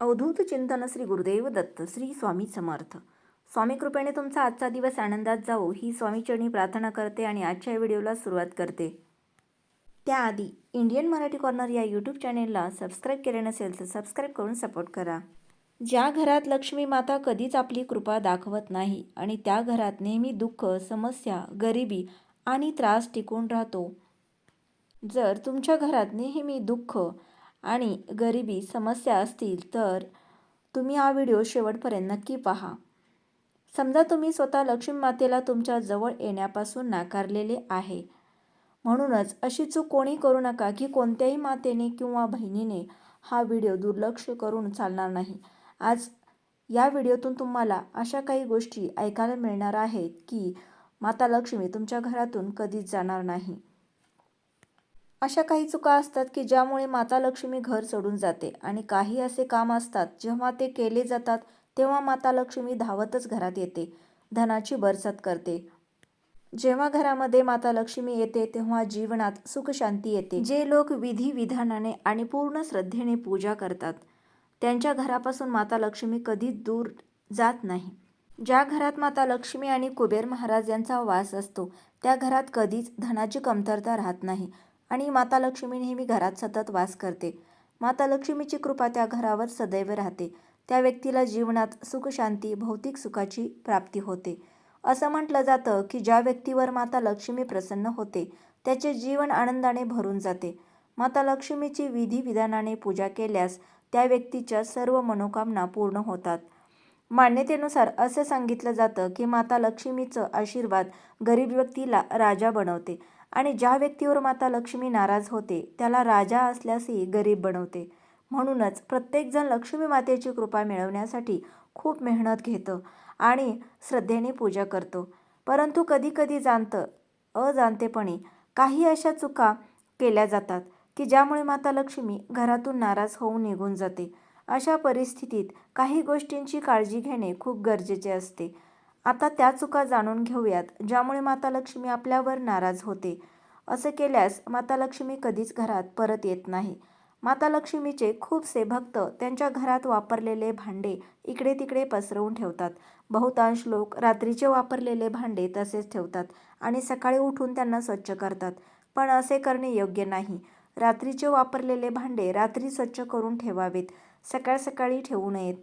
अवधूत चिंतन श्री गुरुदेव दत्त श्री स्वामी समर्थ. स्वामी कृपेने तुमचा आजचा दिवस आनंदात जावो. ही स्वामीचरणी प्रार्थना करते आणि आजच्या व्हिडिओला सुरुवात करते. त्याआधी इंडियन मराठी कॉर्नर या यूट्यूब चॅनेलला सबस्क्राईब केले नसेल तर सबस्क्राईब करून सपोर्ट करा. ज्या घरात लक्ष्मी माता कधीच आपली कृपा दाखवत नाही आणि त्या घरात नेहमी दुःख समस्या गरिबी आणि त्रास टिकून राहतो. जर तुमच्या घरात नेहमी दुःख आणि गरिबी समस्या असतील तर तुम्ही हा व्हिडिओ शेवटपर्यंत नक्की पहा. समजा तुम्ही स्वतः लक्ष्मी मातेला तुमच्या जवळ येण्यापासून नाकारलेले आहे. म्हणूनच अशी चूक कोणी करू नका की कोणत्याही मातेने किंवा बहिणीने हा व्हिडिओ दुर्लक्ष करून चालणार नाही. आज या व्हिडिओतून तुम्हाला अशा काही गोष्टी ऐकायला मिळणार आहेत की माता लक्ष्मी तुमच्या घरातून कधीच जाणार नाही. अशा काही चुका असतात की ज्यामुळे माता लक्ष्मी घर सोडून जाते आणि काही असे काम असतात जेव्हा ते केले जातात तेव्हा माता लक्ष्मी धावतच घरात येते धनाची बरसात करते. जेव्हा घरामध्ये माता लक्ष्मी येते तेव्हा जीवनात सुखशांती येते. जे लोक विधी विधानाने आणि पूर्ण श्रद्धेने पूजा करतात त्यांच्या घरापासून माता लक्ष्मी कधीच दूर जात नाही. ज्या घरात माता लक्ष्मी आणि कुबेर महाराज यांचा वास असतो त्या घरात कधीच धनाची कमतरता राहत नाही. आणि माता लक्ष्मी नेहमी घरात सतत वास करते. माता लक्ष्मीची कृपा त्या घरावर सदैव राहते. त्या व्यक्तीला जीवनात सुखशांती भौतिक सुखाची प्राप्ती होते. असं म्हटलं जातं की ज्या व्यक्तीवर माता लक्ष्मी प्रसन्न होते त्याचे जीवन आनंदाने भरून जाते. माता लक्ष्मीची विधी विधानाने पूजा केल्यास त्या व्यक्तीच्या सर्व मनोकामना पूर्ण होतात. मान्यतेनुसार असं सांगितलं जातं की माता लक्ष्मीचं आशीर्वाद गरीब व्यक्तीला राजा बनवते. आणि ज्या व्यक्तीवर माता लक्ष्मी नाराज होते त्याला राजा असल्यासही गरीब बनवते. म्हणूनच प्रत्येकजण लक्ष्मी मातेची कृपा मिळवण्यासाठी खूप मेहनत घेतं आणि श्रद्धेने पूजा करतो. परंतु कधीकधी जाणतं अजाणतेपणी काही अशा चुका केल्या जातात की ज्यामुळे माता लक्ष्मी घरातून नाराज होऊन निघून जाते. अशा परिस्थितीत काही गोष्टींची काळजी घेणे खूप गरजेचे असते. आता त्या चुका जाणून घेऊयात ज्यामुळे माता लक्ष्मी आपल्यावर नाराज होते. असं केल्यास माता लक्ष्मी कधीच घरात परत येत नाही. माता लक्ष्मीचे खूपसे भक्त त्यांच्या घरात वापरलेले भांडे इकडे तिकडे पसरवून ठेवतात. बहुतांश लोक रात्रीचे वापरलेले भांडे तसेच ठेवतात आणि सकाळी उठून त्यांना स्वच्छ करतात. पण असे करणे योग्य नाही. रात्रीचे वापरलेले भांडे रात्री स्वच्छ करून ठेवावेत. सकाळ सकाळी ठेवू नयेत.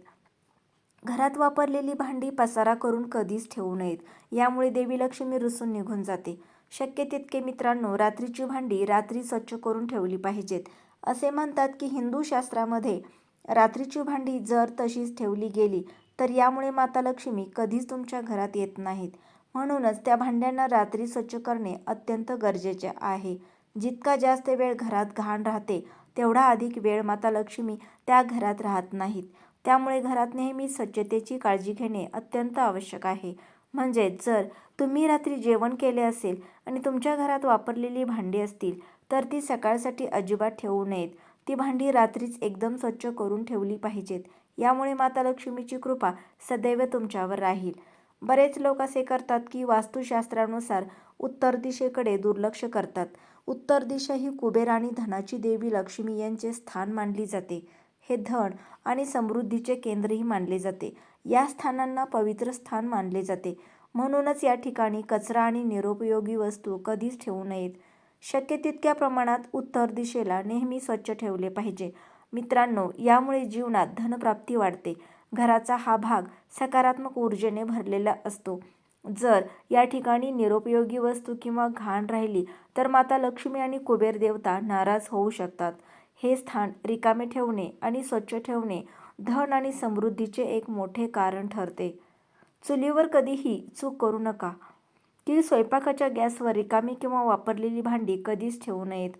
घरात वापरलेली भांडी पसारा करून कधीच ठेवू नयेत. यामुळे देवी लक्ष्मी रुसून निघून जाते. शक्य तितके मित्रांनो रात्रीची भांडी रात्री स्वच्छ करून ठेवली पाहिजेत. असे म्हणतात की हिंदू शास्त्रामध्ये रात्रीची भांडी जर तशीच ठेवली गेली तर यामुळे माता लक्ष्मी कधीच तुमच्या घरात येत नाहीत. म्हणूनच त्या भांड्यांना रात्री स्वच्छ करणे अत्यंत गरजेचे आहे. जितका जास्त वेळ घरात घाण राहते तेवढा अधिक वेळ माता लक्ष्मी त्या घरात राहत नाहीत. त्यामुळे घरात नेहमी स्वच्छतेची काळजी घेणे अत्यंत आवश्यक आहे. म्हणजेच जर तुम्ही रात्री जेवण केले असेल आणि तुमच्या घरात वापरलेली भांडी असतील तर ती सकाळसाठी अजिबात ठेवू नयेत. ती भांडी रात्रीच एकदम स्वच्छ करून ठेवली पाहिजेत. यामुळे माता लक्ष्मीची कृपा सदैव तुमच्यावर राहील. बरेच लोक असे करतात की वास्तुशास्त्रानुसार उत्तर दिशेकडे दुर्लक्ष करतात. उत्तर दिशा ही कुबेर आणि धनाची देवी लक्ष्मी यांचे स्थान मानली जाते. हे धन आणि समृद्धीचे केंद्रही मानले जाते. या स्थानांना पवित्र स्थान मानले जाते. म्हणूनच या ठिकाणी कचरा आणि निरुपयोगी वस्तू कधीच ठेवू नयेत. शक्य तितक्या प्रमाणात उत्तर दिशेला नेहमी स्वच्छ ठेवले पाहिजे. मित्रांनो यामुळे जीवनात धनप्राप्ती वाढते. घराचा हा भाग सकारात्मक ऊर्जेने भरलेला असतो. जर या ठिकाणी निरुपयोगी वस्तू किंवा घाण राहिली तर माता लक्ष्मी आणि कुबेर देवता नाराज होऊ शकतात. हे स्थान रिकामे ठेवणे आणि स्वच्छ ठेवणे धन आणि समृद्धीचे एक मोठे कारण ठरते. चुलीवर कधीही चूक करू नका. की स्वयंपाकाच्या गॅसवर रिकामी किंवा वापरलेली भांडी कधीच ठेवू नयेत.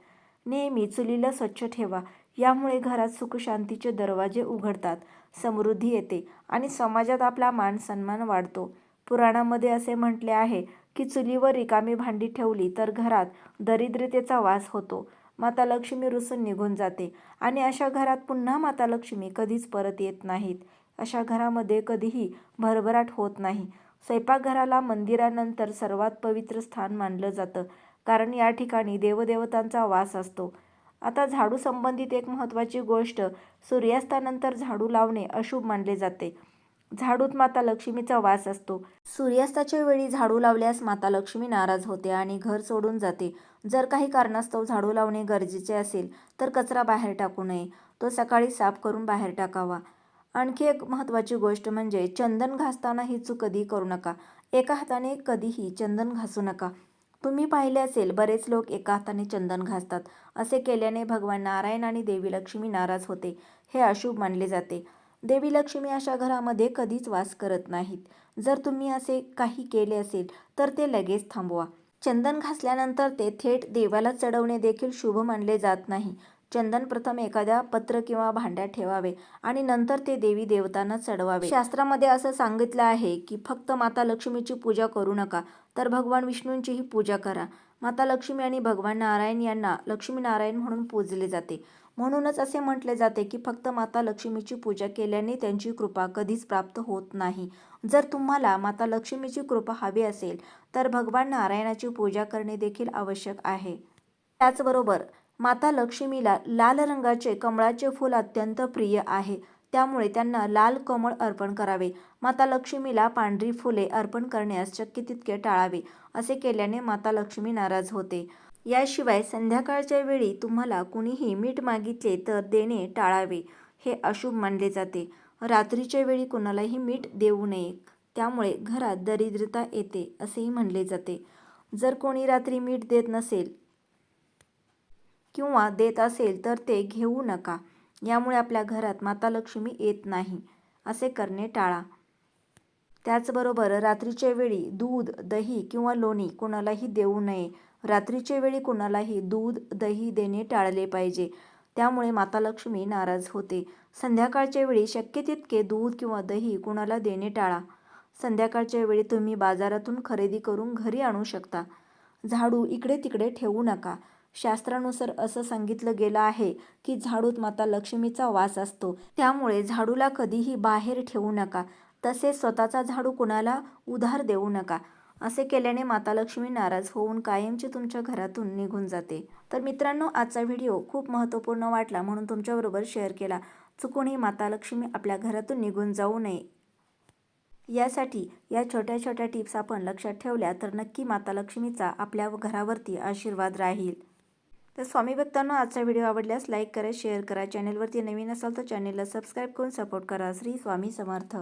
नेहमी चुलीला स्वच्छ ठेवा. यामुळे घरात सुखशांतीचे दरवाजे उघडतात समृद्धी येते आणि समाजात आपला मान सन्मान वाढतो. पुराणामध्ये असे म्हटले आहे की चुलीवर रिकामी भांडी ठेवली तर घरात दरिद्रतेचा वास होतो. माता लक्ष्मी रुसून निघून जाते आणि अशा घरात पुन्हा माता लक्ष्मी कधीच परत येत नाहीत. अशा घरामध्ये कधीही भरभराट होत नाही. स्वयंपाकघराला मंदिरानंतर सर्वात पवित्र स्थान मानलं जातं कारण या ठिकाणी देवदेवतांचा वास असतो. आता झाडू संबंधित एक महत्त्वाची गोष्ट सूर्यास्तानंतर झाडू लावणे अशुभ मानले जाते. झाडूत माता लक्ष्मीचा वास असतो. सूर्यास्ताच्या वेळी झाडू लावल्यास माता लक्ष्मी नाराज होते आणि घर सोडून जाते. जर काही कारणास्तव झाडू लावणे गरजेचे असेल तर कचरा बाहेर टाकू नये. तो सकाळी साफ करून बाहेर टाकावा. आणखी एक महत्त्वाची गोष्ट म्हणजे चंदन घासताना ही चूक कधी करू नका. एका हाताने कधीही चंदन घासू नका. तुम्ही पाहिले असेल बरेच लोक एका हाताने चंदन घासतात. असे केल्याने भगवान नारायण आणि देवी लक्ष्मी नाराज होते. हे अशुभ मानले जाते. देवी लक्ष्मी अशा घरामध्ये कधीच वास करत नाहीत. जर तुम्ही असे काही केले असेल तर ते लगेच थांबवा. चंदन घासल्यानंतर ते थेट देवाला चढवणे देखील शुभ मानले जात नाही. चंदन प्रथम एखाद्या पत्र किंवा भांड्यात ठेवावे आणि नंतर ते देवी देवतांना चढवावे. शास्त्रामध्ये असं सांगितलं आहे की फक्त माता लक्ष्मीची पूजा करू नका तर भगवान विष्णूंचीही पूजा करा. माता लक्ष्मी आणि भगवान नारायण यांना लक्ष्मी नारायण म्हणून पूजले जाते. म्हणूनच असे म्हटले जाते की फक्त माता लक्ष्मीची पूजा केल्याने त्यांची कृपा कधीच प्राप्त होत नाही. जर तुम्हाला माता लक्ष्मीची कृपा हवी असेल तर भगवान नारायणाची पूजा करणे देखील आवश्यक आहे. त्याचबरोबर माता लक्ष्मीला लाल रंगाचे कमळाचे फूल अत्यंत प्रिय आहे. त्यामुळे त्यांना लाल कमळ अर्पण करावे. माता लक्ष्मीला पांढरी फुले अर्पण करण्यास शक्य तितके टाळावे असे केल्याने माता लक्ष्मी नाराज होते. याशिवाय संध्याकाळच्या वेळी तुम्हाला कुणीही मीठ मागितले तर देणे टाळावे हे अशुभ मानले जाते. रात्रीच्या वेळी कुणालाही मीठ देऊ नये त्यामुळे घरात दरिद्रता येते असेही म्हणले जाते. जर कोणी रात्री मीठ देत नसेल किंवा देत असेल तर ते घेऊ नका यामुळे आपल्या घरात माता लक्ष्मी येत नाही असे करणे टाळा. त्याचबरोबर रात्रीच्या वेळी दूध दही किंवा लोणी कोणालाही देऊ नये. रात्रीच्या वेळी कोणालाही दूध दही देणे टाळले पाहिजे. त्यामुळे माता लक्ष्मी नाराज होते. संध्याकाळच्या वेळी शक्य तितके दूध किंवा दही कुणाला देणे टाळा. संध्याकाळच्या वेळी तुम्ही बाजारातून खरेदी करून घरी आणू शकता. झाडू इकडे तिकडे ठेवू नका. शास्त्रानुसार असं सांगितलं गेलं आहे की झाडूत माता लक्ष्मीचा वास असतो. त्यामुळे झाडूला कधीही बाहेर ठेवू नका. तसेच स्वतःचा झाडू कुणाला उधार देऊ नका. असे केल्याने माता लक्ष्मी नाराज होऊन कायमची तुमच्या घरातून निघून जाते. तर मित्रांनो आजचा व्हिडिओ खूप महत्त्वपूर्ण वाटला म्हणून तुमच्याबरोबर शेअर केला. चुकूनही माता लक्ष्मी आपल्या घरातून निघून जाऊ नये. यासाठी या छोट्या छोट्या टिप्स आपण लक्षात ठेवल्या तर नक्की माता लक्ष्मीचा आपल्या घरावरती आशीर्वाद राहील. तर स्वामी भक्तांना आजचा व्हिडिओ आवडल्यास लाईक करा शेअर करा. चॅनलवरती नवीन असाल तर चॅनलला सबस्क्राईब करून सपोर्ट करा. श्री स्वामी समर्थ.